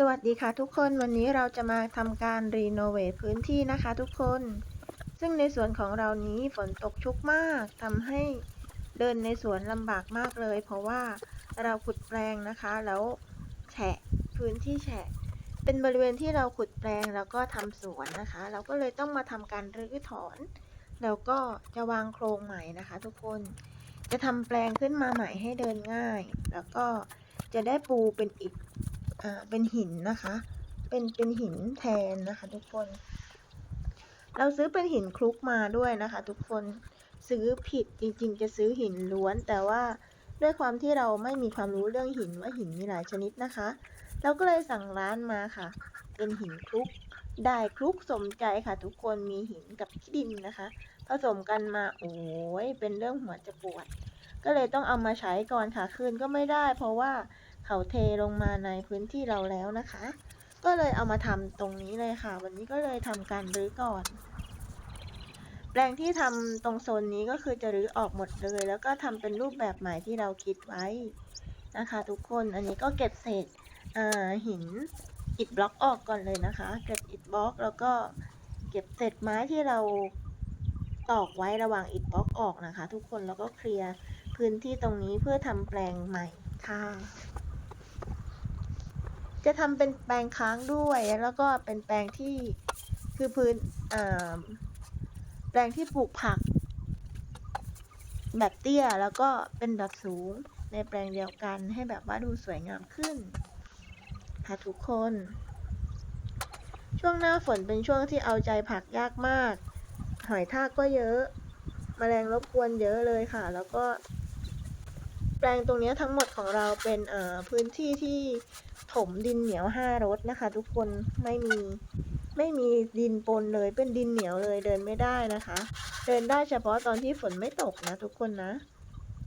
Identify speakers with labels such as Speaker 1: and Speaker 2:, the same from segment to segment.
Speaker 1: สวัสดีค่ะทุกคนวันนี้เราจะมาทำการรีโนเวทพื้นที่นะคะทุกคน ซึ่งในสวนของเรานี้ฝนตกชุกมากทำให้เดินในสวนลำบากมากเลย เพราะว่าเราขุดแปลงนะคะ แล้วแฉะพื้นที่แฉะ เป็นบริเวณที่เราขุดแปลงแล้วก็ทำสวนนะคะ เราก็เลยต้องมาทำการรื้อถอน แล้วก็จะวางโครงใหม่นะคะ ทุกคนจะทำแปลงขึ้นมาใหม่ให้เดินง่าย แล้วก็จะได้ปูเป็นอิฐ อ่าเป็นหินนะคะ เป็นเป็นหินแทนนะคะทุกคน เราซื้อเป็นหินคลุกมาด้วยนะคะ ทุกคนซื้อผิดจริงๆ จะซื้อหินล้วน แต่ว่าด้วยความที่เราไม่มีความรู้เรื่องหินว่าหินมีหลายชนิดนะคะ เราก็เลยสั่งร้านมาค่ะ เป็นหินคลุกได้คลุกสมใจค่ะ ทุกคนมีหินกับขี้ดินนะคะ ผสมกันมาโอ้ยเป็นเรื่องหัวจะปวด ก็เลยต้องเอามาใช้ก่อนค่ะคืนก็ไม่ได้ เพราะว่า เขาเทลงมาในพื้นที่เราแล้วนะคะ ก็เลยเอามาทำตรงนี้เลยค่ะ วันนี้ก็เลยทำการรื้อก่อน แปลงที่ทำตรงโซนนี้ก็คือจะรื้อออกหมดเลย แล้วก็ทำเป็นรูปแบบใหม่ที่เราคิดไว้นะคะ ทุกคนอันนี้ก็เก็บเศษหินอิฐบล็อกออกก่อนเลยนะคะ เก็บอิฐบล็อกแล้วก็เก็บเศษไม้ที่เราตอกไว้ระหว่างอิฐบล็อกออกนะคะ ทุกคนแล้วก็เคลียร์พื้นที่ตรงนี้เพื่อทำแปลงใหม่ค่ะ จะทำเป็นแปลงค้างด้วย แล้วก็เป็นแปลงที่คือพื้นแปลงที่ปลูกผัก แบบเตี้ยแล้วก็เป็นแบบสูงในแปลงเดียวกันให้แบบว่าดูสวยงามขึ้นค่ะทุกคน ช่วงหน้าฝนเป็นช่วงที่เอาใจผักยากมาก หอยทากก็เยอะแมลงรบกวนเยอะเลยค่ะ แล้วก็ ลงตรงนี้ทั้งหมดของเราเป็นพื้นที่ที่ถมดินเหนียวห้ารถนะคะ ทุกคนไม่มีไม่มีดินปนเลยเป็นดินเหนียวเลยเดินไม่ได้นะคะ เดินได้เฉพาะตอนที่ฝนไม่ตกนะทุกคนนะ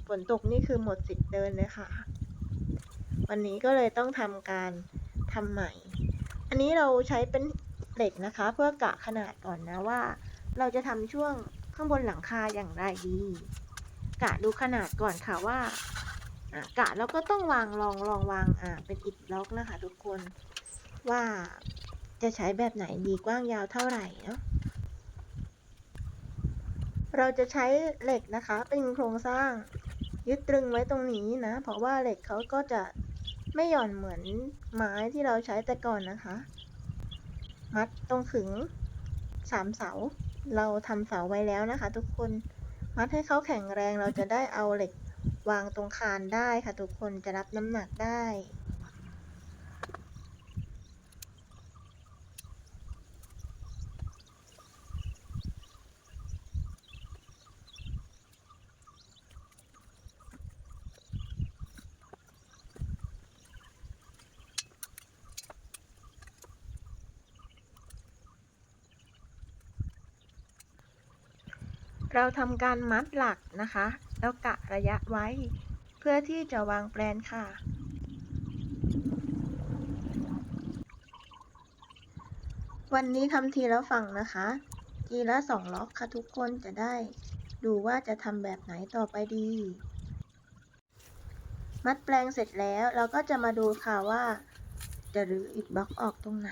Speaker 1: ฝนตกนี่คือหมดสิทธิ์เดินเลยค่ะ วันนี้ก็เลยต้องทำการทำใหม่ อันนี้เราใช้เป็นเหล็กนะคะ เพื่อกะขนาดก่อนนะว่า เราจะทำช่วงข้างบนหลังคาอย่างไรดี กะดูขนาดก่อนค่ะว่า อะกะแล้วก็ต้องวางลองลองวางอ่าเป็นอิฐบล็อกนะคะ ทุกคนว่าจะใช้แบบไหนดีกว้างยาวเท่าไหร่เนาะเราจะใช้เหล็กนะคะ เป็นโครงสร้างยึดตรึงไว้ตรงนี้นะ เพราะว่าเหล็กเขาก็จะไม่หย่อนเหมือนไม้ที่เราใช้แต่ก่อนนะคะ มัดตรงขึงสามเสา เราทำเสาไว้แล้วนะคะ ทุกคนมัดให้เขาแข็งแรงเราจะได้เอาเหล็ก วางตรงคานได้ค่ะทุกคนจะรับน้ำหนักได้เราทำการมัดหลักนะคะ แล้วกะระยะไว้ เพื่อที่จะวางแปลนค่ะ วันนี้ทำทีละฝั่งนะคะ ทีละสองล็อกค่ะทุกคนจะได้ ดูว่าจะทำแบบไหนต่อไปดี มัดแปลงเสร็จแล้วเราก็จะมาดูค่ะว่า จะรื้ออิฐบล็อกออกตรงไหน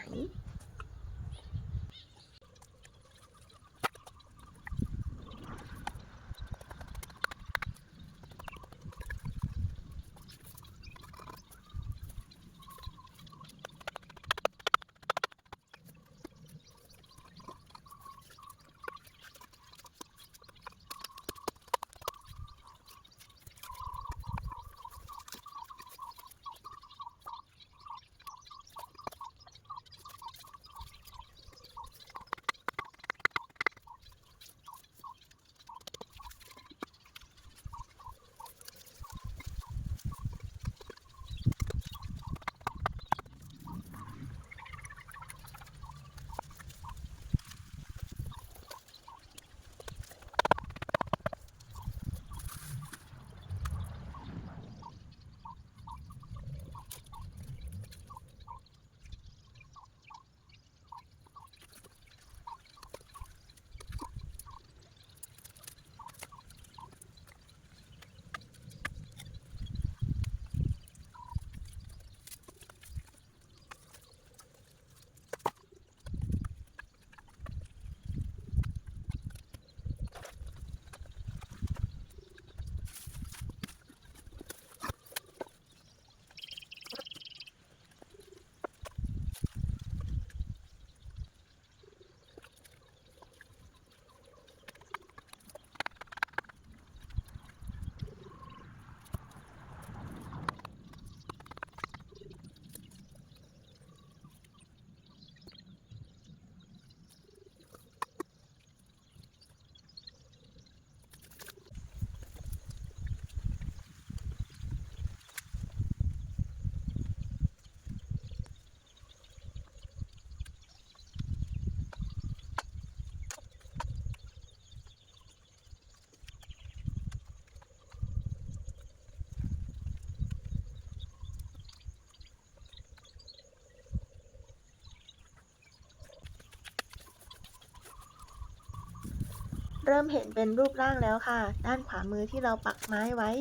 Speaker 1: เริ่มเห็นเป็นรูปร่างแล้วค่ะ ด้านขวามือที่เราปักไม้ไว้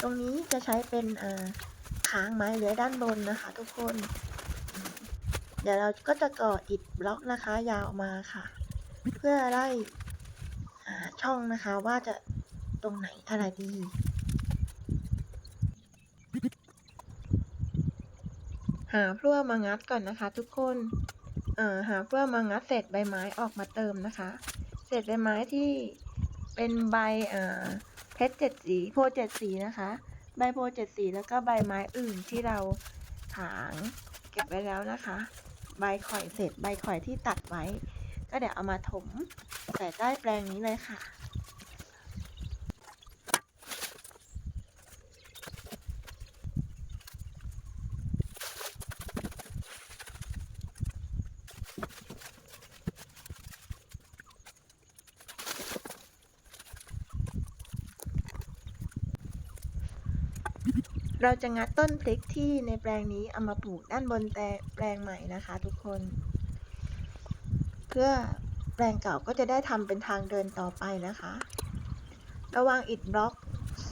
Speaker 1: ตรงนี้จะใช้เป็นค้างไม้เหลือด้านบนนะคะ ทุกคน เดี๋ยวเราก็จะก่ออิฐบล็อกนะคะ ยาวมาค่ะ เพื่อไล่ช่องนะคะว่าจะตรงไหนอะไรดีหาพลั่วมางัดก่อนนะคะ ทุกคน เอ่อหาพลั่วมางัดเศษใบไม้ออกมาเติมนะคะ เศษใบไม้ที่เป็นใบเอ่อเพชรเจ็ดสีโพเจ็ดสีนะคะ ใบโพเจ็ดสีแล้วก็ใบไม้อื่นที่เราถางเก็บไว้แล้วนะคะ ใบข่อยเศษใบข่อยที่ตัดไว้ ก็เดี๋ยวเอามาถมใส่ใต้แปลงนี้เลยค่ะ เราจะงัดต้นพริกที่ในแปลงนี้เอามาปลูกด้านบนแต่แปลงใหม่นะคะ ทุกคน เพื่อแปลงเก่าก็จะได้ทำเป็นทางเดินต่อไปนะคะ ระวางอิฐบล็อก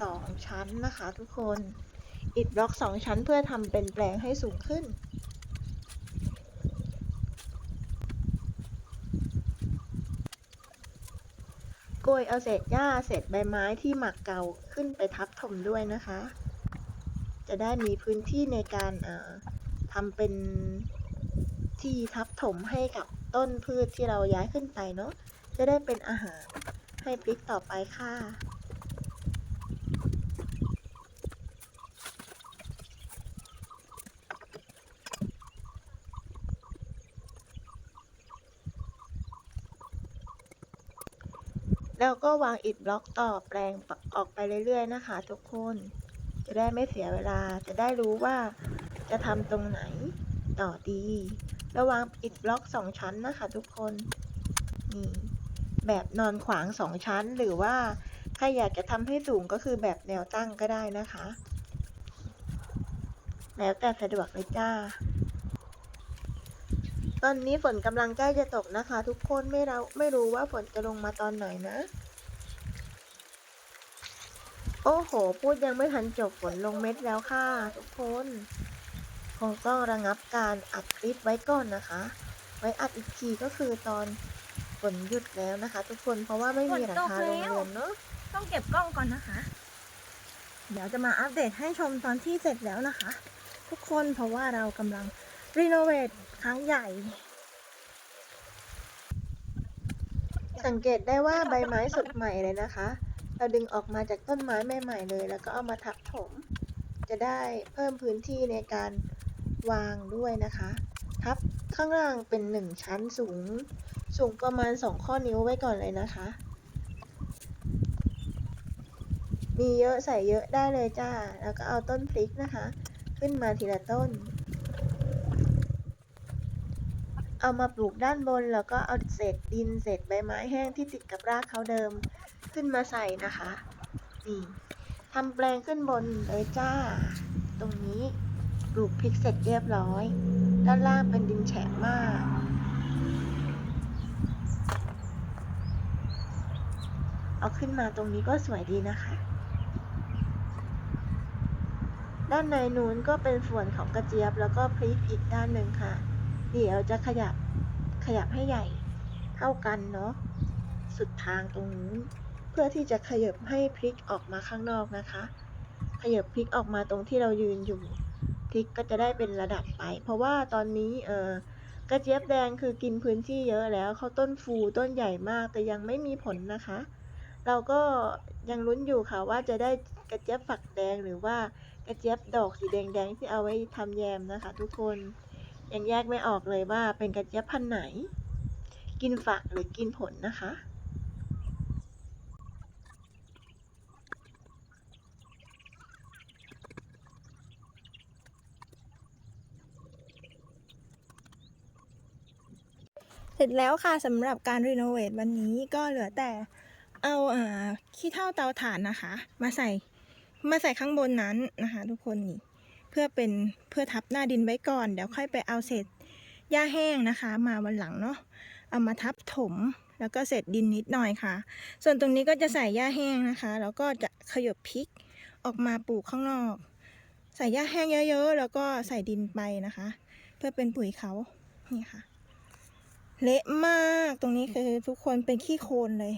Speaker 1: สองชั้นนะคะ ทุกคน อิฐบล็อกสองชั้นเพื่อทำเป็นแปลงให้สูงขึ้นโกยเอาเศษหญ้าเศษใบไม้ที่หมักเก่าขึ้นไปทับถมด้วยนะคะ จะได้มีพื้นที่ในการทำเป็นที่ทับถมให้กับต้นพืชที่เราย้ายขึ้นไปเนาะจะได้เป็นอาหารให้พริกต่อไปค่ะแล้วก็วางอิฐบล็อกต่อแปลงออกไปเรื่อยๆนะคะทุกคน จะได้ไม่เสียเวลาจะได้รู้ว่าจะทำตรงไหนต่อดี ระวางอิฐบล็อกสองชั้นนะคะทุกคนนี่แบบนอนขวางสองชั้นหรือว่าใครอยากจะทำให้สูงก็คือแบบแนวตั้งก็ได้นะคะ แล้วแต่สะดวกเลยจ้า ตอนนี้ฝนกำลังใกล้จะตกนะคะ ทุกคนไม่เราไม่รู้ว่าฝนจะลงมาตอนไหนนะ โอ้โห พูดยังไม่ทันจบฝนลงเม็ดแล้วค่ะ ทุกคน คงต้องระงับการอัดคลิปไว้ก่อนนะคะ ไว้อัดอีกทีก็คือตอนฝนหยุดแล้วนะคะ ทุกคนเพราะว่าไม่มีหลังคาโรงเรียนเนาะ
Speaker 2: ต้องเก็บกล้องก่อนนะคะ เดี๋ยวจะมาอัปเดตให้ชมตอนที่เสร็จแล้วนะคะ ทุกคนเพราะว่าเรากำลังรีโนเวทครั้งใหญ่
Speaker 1: สังเกตได้ว่าใบไม้สดใหม่เลยนะคะ เราดึงออกมาจากต้นไม้ใหม่ๆเลย แล้วก็เอามาทับถม จะได้เพิ่มพื้นที่ในการวางด้วยนะคะ ทับข้างล่างเป็นหนึ่งชั้นสูง สูงประมาณสองข้อนิ้วไว้ก่อนเลยนะคะ มีเยอะใส่เยอะได้เลยจ้า แล้วก็เอาต้นพริกนะคะ ขึ้นมาทีละต้น เอามาปลูกด้านบนแล้วก็เอาเศษดินเศษใบไม้แห้งที่ติดกับรากเขาเดิม ขึ้นมาใส่นะคะนี่ทำแปลงขึ้นบนเลยจ้า ตรงนี้ปลูกพริกเสร็จเรียบร้อย ด้านล่างเป็นดินแฉะมากเอาขึ้นมาตรงนี้ก็สวยดีนะคะ ด้านในนู้นก็เป็นส่วนของกระเจี๊ยบแล้วก็พริกอีกด้านหนึ่งค่ะ เดี๋ยวจะขยับขยับให้ใหญ่เท่ากันเนาะ สุดทางตรงนู้ พื่อที่จะขยับให้พริกออกมาข้างนอกนะคะ ขยับพริกออกมาตรงที่เรายืนอยู่พริกก็จะได้เป็นระดับไป เพราะว่าตอนนี้เออกระเจี๊ยบแดงคือกินพื้นที่เยอะแล้วเขาต้นฟูต้นใหญ่มากแต่ยังไม่มีผลนะคะ เราก็ยังลุ้นอยู่ค่ะว่าจะได้กระเจี๊ยบฝักแดงหรือว่ากระเจี๊ยบดอกสีแดงๆที่เอาไว้ทำแยมนะคะ ทุกคนยังแยกไม่ออกเลยว่าเป็นกระเจี๊ยบพันธุ์ไหน กินฝักหรือกินผลนะคะ
Speaker 2: เสร็จแล้วค่ะสำหรับการรีโนเวทวันนี้ก็เหลือแต่เอาอ่าขี้เถ้าเตาถ่านนะคะ มาใส่มาใส่ข้างบนนั้นนะคะทุกคนนี่เพื่อเป็นเพื่อทับหน้าดินไว้ก่อน เดี๋ยวค่อยไปเอาเศษหญ้าแห้งนะคะ มาวันหลังเนาะเอามาทับถมแล้วก็เศษดินนิดหน่อยค่ะ ส่วนตรงนี้ก็จะใส่หญ้าแห้งนะคะ แล้วก็จะขยบพริกออกมาปลูกข้างนอก ใส่หญ้าแห้งเยอะๆแล้วก็ใส่ดินไปนะคะ เพื่อเป็นปุ๋ยเขานี่ค่ะ เละมากตรงนี้คือทุกคนเป็นขี้โคลนเลย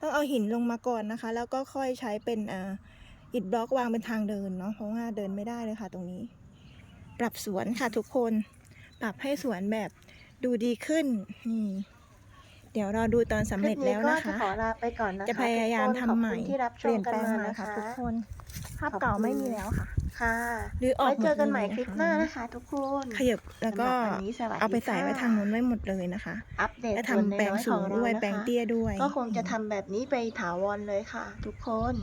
Speaker 2: ต้องเอาหินลงมาก่อนนะคะ แล้วก็ค่อยใช้เป็นอ่าอิฐบล็อกวางเป็นทางเดินเนาะเพราะว่าเดินไม่ได้เลยค่ะ ตรงนี้ ปรับสวนค่ะทุกคนปรับให้สวนแบบดูดีขึ้นนี่เดี๋ยวเราดูตอนสำเร็จแล้วนะ
Speaker 1: คลิปก็จะ
Speaker 2: คะ
Speaker 1: ขอลาไปก่อนนะคะ
Speaker 2: จะพยายาม
Speaker 1: ทุกคน
Speaker 2: ทำใหม่
Speaker 1: ขอบคุณที่รับช
Speaker 2: เปลี่
Speaker 1: ม
Speaker 2: ยน
Speaker 1: กัน
Speaker 2: แปลง
Speaker 1: มา
Speaker 2: ใหม่
Speaker 1: นะ
Speaker 2: ค่ะ
Speaker 1: คะ
Speaker 2: ทุกคนภาพ
Speaker 1: ขอบ
Speaker 2: เก่า
Speaker 1: คุณ
Speaker 2: ไม่มีแล้วค่ะ
Speaker 1: ค่ะ
Speaker 2: หรือออก
Speaker 1: ไว้เจอกันใหม่
Speaker 2: ดเลย
Speaker 1: คลิปหน้านะคะ ทุกคน
Speaker 2: ขยับแล้วก็
Speaker 1: สำหรับวันนี้สวัสดี
Speaker 2: เอาไปใส่ไว้
Speaker 1: ค่ะ
Speaker 2: ทางนู้นไว้หมดเลยนะคะ
Speaker 1: อัปเดต
Speaker 2: และ
Speaker 1: ส่วน
Speaker 2: ทำแปลง
Speaker 1: น้อยๆ
Speaker 2: สู
Speaker 1: ของงเรา
Speaker 2: ด้วย
Speaker 1: นะคะ
Speaker 2: แปลงเตี้ยด้วย
Speaker 1: ก็คงจะทำแบบนี้ไปถาวรเลยค่ะ ทุกคน